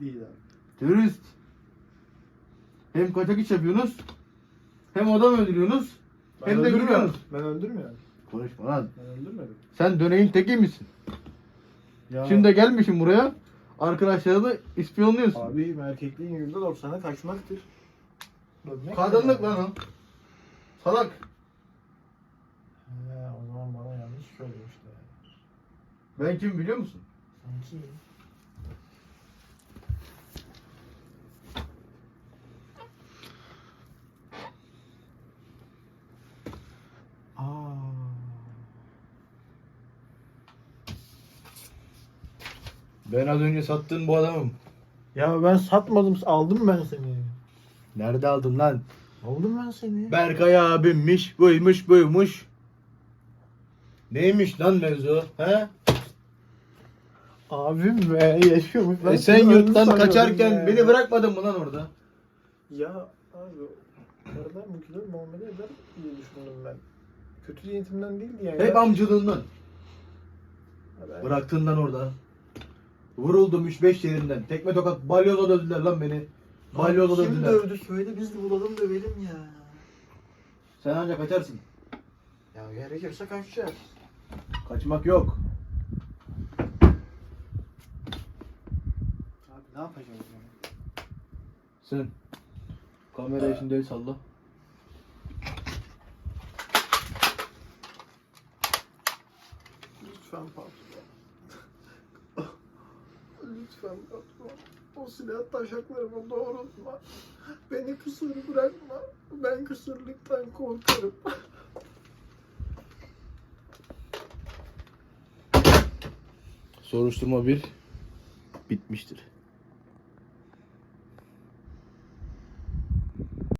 Değil abi. Terörist. Hem kaçak iş yapıyorsunuz. Hem adam öldürüyorsunuz. Ben Hem de öldürmüyorum. Ben öldürmüyorum. Konuşma lan. Ben öldürmedim. Sen döneyin teki misin? Ya. Şimdi de gelmişsin buraya. Arkadaşları da ispiyonluyorsun. Abi erkekliğin %90'ı kaçmaktır. Dönmek Kadınlık lan o. Salak. He, o zaman bana yanlış söylemişler. Ben kim biliyor musun? Sanki. Aa. Ben az önce sattığın bu adamım. Ya ben satmadım, aldım ben seni. Nerede aldın lan? Aldım ben seni. Berkay abimmiş, buymuş, buymuş. Neymiş lan mevzu? He? Abim be yaşıyormuş. Ben E sen seni yurttan kaçarken ya. beni bırakmadın mı lan orada? Ya abi karılar mülküler muamele eder diye düşündüm ben. Kötü niyetimden değildi yani. Hep amcılığından. Ben- Bıraktın lan orada. Vuruldum 3-5 yerinden. Tekme tokat balyoza dövdüler lan beni. Balyoza Kim dövdüler. dövdü söyle biz de bulalım dövelim ya. Sen ancak kaçarsın. Ya gerekirse kaçacağız. Kaçmak yok. Abi ne yapacağız yani? Sen kamerayı şimdi el salla. Lütfen patron. Lütfen patron. O silah taşaklarımı doğrultma. Beni kısır bırakma. Ben kısırlıktan korkarım. Soruşturma bir bitmiştir.